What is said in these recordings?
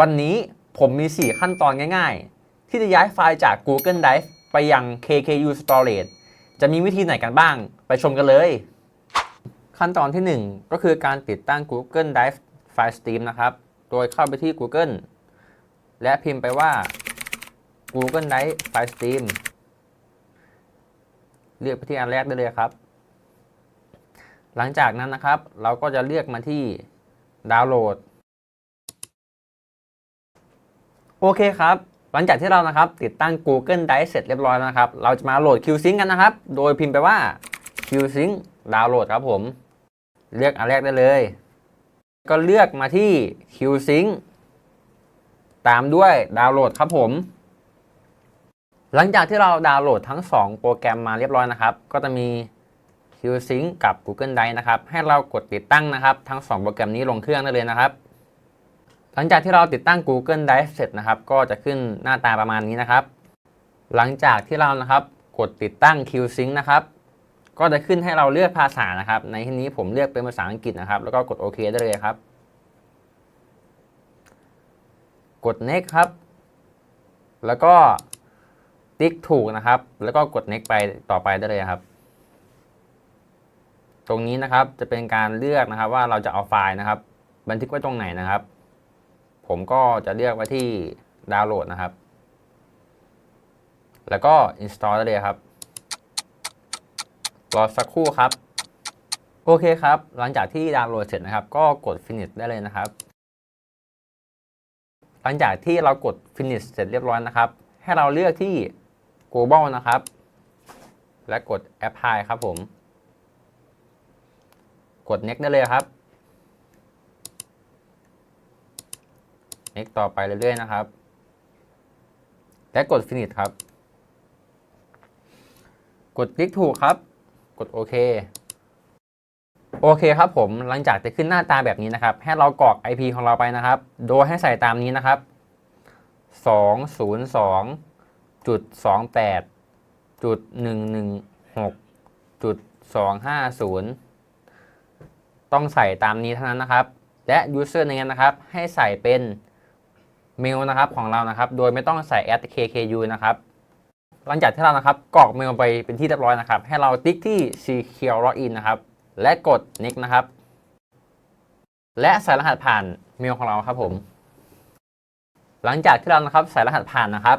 วันนี้ผมมี 4 ขั้นตอนง่าย ๆ ที่จะย้ายไฟล์จาก Google Drive ไปยัง KKU Storage จะมีวิธีไหนกันบ้าง ไปชมกันเลย ขั้นตอนที่ 1 ก็คือการติดตั้ง Google Drive File Stream นะครับ โดยเข้าไปที่ Google และพิมพ์ไปว่า Google Drive File Stream เลือกไปที่อันแรกได้เลยครับ หลังจากนั้นนะครับ เราก็จะเลือกมาที่ดาวน์โหลด โอเคครับ หลังจากที่เรานะครับติดตั้ง Google Drive เสร็จเรียบร้อยแล้วนะครับ เราจะมาโหลด QSync กันนะครับ โดยพิมพ์ไปว่า QSync ดาวน์โหลดครับผม เลือกอันแรกได้เลย ก็เลือกมาที่ QSync ตามด้วยดาวน์โหลดครับผม หลังจากที่เราดาวน์โหลดทั้ง 2 โปรแกรมมาเรียบร้อยนะครับ ก็จะมี QSync กับ Google Drive นะครับ ให้เรากดติดตั้งนะครับ ทั้ง 2 โปรแกรมนี้ลงเครื่องได้เลยนะครับ หลังจากที่เราติดตั้ง Google Drive เสร็จนะครับ ก็จะขึ้นหน้าตาประมาณนี้นะครับ หลังจากที่เรานะครับกดติดตั้ง QSync นะครับ ก็จะขึ้นให้เราเลือกภาษานะครับ ในที่นี้ผมเลือกเป็นภาษาอังกฤษนะครับ แล้วก็กดโอเคได้เลยครับ กด next ครับ แล้วก็ติ๊กถูกนะครับ แล้วก็กด next ไปต่อไปได้เลยครับ ตรงนี้นะครับจะเป็นการเลือกนะครับว่าเราจะเอาไฟล์นะครับ บันทึกไว้ตรงไหนนะครับ ผมก็จะเลือกไว้ที่ดาวน์โหลดนะครับ แล้วก็ install ได้เลยครับ รอสักครู่ครับ โอเคครับ หลังจากที่ดาวน์โหลดเสร็จนะครับ ก็กด finish ได้เลยนะครับ หลังจากที่เรากด finish เสร็จเรียบร้อยนะครับ ให้เราเลือกที่ global นะครับ และกด apply ครับผม กด next ได้เลยครับ x ต่อไปเรื่อยๆนะครับ และกด finish ครับ กดคลิกถูกครับ กดโอเคโอเคครับผมหลังจากจะขึ้นหน้าตาแบบนี้นะครับ ให้เรากรอก IP ของเราไปนะครับ โดยให้ใส่ตามนี้นะครับ 202จุด28จุด116จุด250 ต้องใส่ตามนี้เท่านั้นนะครับ และ username นะครับ ให้ใส่เป็น เมลนะครับของเรานะครับ โดยไม่ต้องใส่ @kku นะครับ หลังจากที่เรานะครับกรอกเมลไปเป็นที่เรียบร้อยนะครับ ให้เราติ๊กที่ secure login นะครับ และกด next นะครับ และใส่รหัสผ่านเมลของเราครับผม หลังจากที่เรานะครับใส่รหัสผ่านนะครับ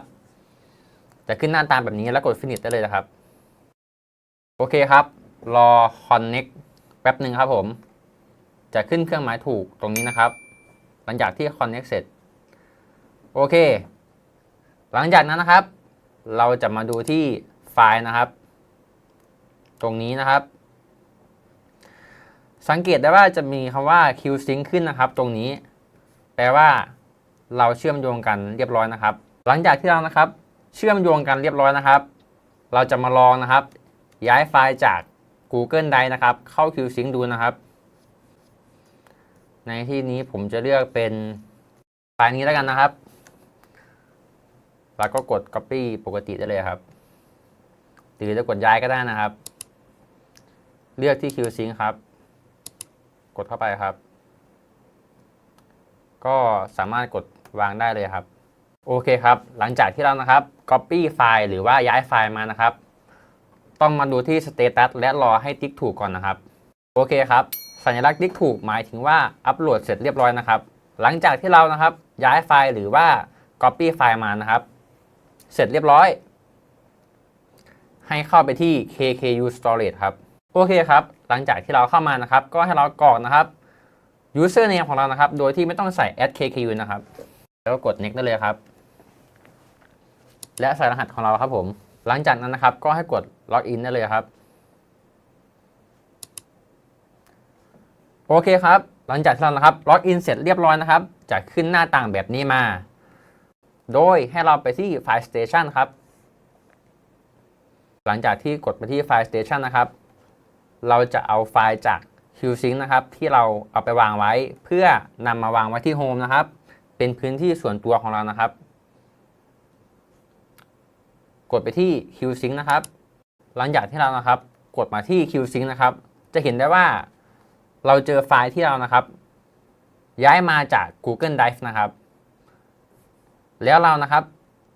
จะขึ้นหน้าตาแบบนี้แล้วกด finish ได้เลยนะครับ โอเคครับ รอ connect แป๊บหนึ่งครับผม จะขึ้นเครื่องหมายถูกตรงนี้นะครับ หลังจากที่ connect เสร็จ โอเค หลังจากนั้นนะครับ เราจะมาดูที่ไฟล์นะครับ ตรงนี้นะครับ สังเกตได้ว่าจะมีคำว่า QSync ขึ้นนะครับ ตรงนี้ แปลว่าเราเชื่อมโยงกันเรียบร้อยนะครับ หลังจากที่เรานะครับ เชื่อมโยงกันเรียบร้อยนะครับ เราจะมาลองนะครับ ย้ายไฟล์จาก Google Drive นะครับ เข้า QSync ดูนะครับ ในที่นี้ผมจะเลือกเป็นไฟล์นี้แล้วกันนะครับ แล้วก็กด Copy ปกติได้เลยครับ หรือจะกดย้ายก็ได้นะครับ เลือกที่ QSync ครับ กดเข้าไปครับ ก็สามารถกดวางได้เลยครับ โอเคครับ หลังจากที่เรานะครับ Copy ไฟล์หรือว่าย้ายไฟล์มานะครับ ต้องมาดูที่ Status และรอให้ติ๊กถูกก่อนนะครับ โอเคครับ สัญลักษณ์ติ๊กถูกหมายถึงว่าอัปโหลดเสร็จเรียบร้อยนะครับ หลังจากที่เรานะครับย้ายไฟล์หรือว่า Copy ไฟล์มานะครับ เสร็จเรียบร้อย ให้เข้าไปที่ KKU Storage ครับ โอเคครับ หลังจากที่เราเข้ามานะครับ ก็ให้เรากรอกนะครับ username ของเรานะครับ โดยที่ไม่ต้องใส่ @kku นะครับ แล้วก็กด next ได้เลยครับ และใส่รหัสของเราครับผม หลังจากนั้นนะครับ ก็ให้กด login ได้เลยครับ โอเคครับ หลังจากที่เรานะครับ login เสร็จเรียบร้อยนะครับ จะขึ้นหน้าต่างแบบนี้มา โดยให้เราไปที่ File Station ครับ หลังจากที่กดไปที่ File Station นะครับ เราจะเอาไฟล์จาก QSync นะครับ ที่เราเอาไปวางไว้ เพื่อนำมาวางไว้ที่ Home นะครับ เป็นพื้นที่ส่วนตัวของเรานะครับ กดไปที่ QSync นะครับ หลังจากที่เรานะครับ กดมาที่ QSync นะครับ จะเห็นได้ว่าเราเจอไฟล์ที่เรานะครับ ย้ายมาจาก Google Drive นะครับ แล้วเรานะครับ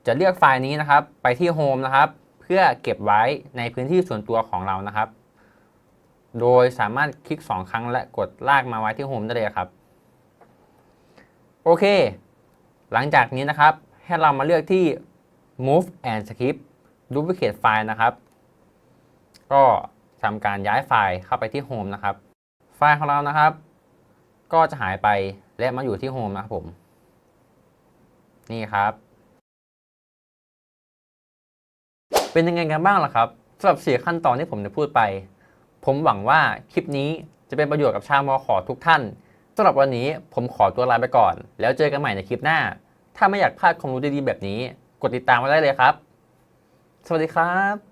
จะเลือกไฟล์นี้นะครับไปที่ Home นะครับ เพื่อเก็บไว้ในพื้นที่ส่วนตัวของเรานะครับ โดยสามารถคลิก 2 ครั้งและกดลากมาไว้ที่ Home ได้เลยครับ โอเค หลังจากนี้นะครับ ให้เรามาเลือกที่ Move and Skip Duplicate File นะครับ ก็ทำการย้ายไฟล์เข้าไปที่ Home นะครับ ไฟล์ของเรานะครับ ก็จะหายไปและมาอยู่ที่ Home นะครับผม นี่ครับ เป็นยังไงกันบ้างล่ะครับสำหรับสี่ขั้นตอนที่ผมได้พูดไป ผมหวังว่าคลิปนี้จะเป็นประโยชน์กับชาวมอขอทุกท่านสำหรับวันนี้ผมขอตัวลาไปก่อน แล้วเจอกันใหม่ในคลิปหน้า ถ้าไม่อยากพลาดความรู้ดีๆแบบนี้ กดติดตามไว้ได้เลยครับ สวัสดีครับ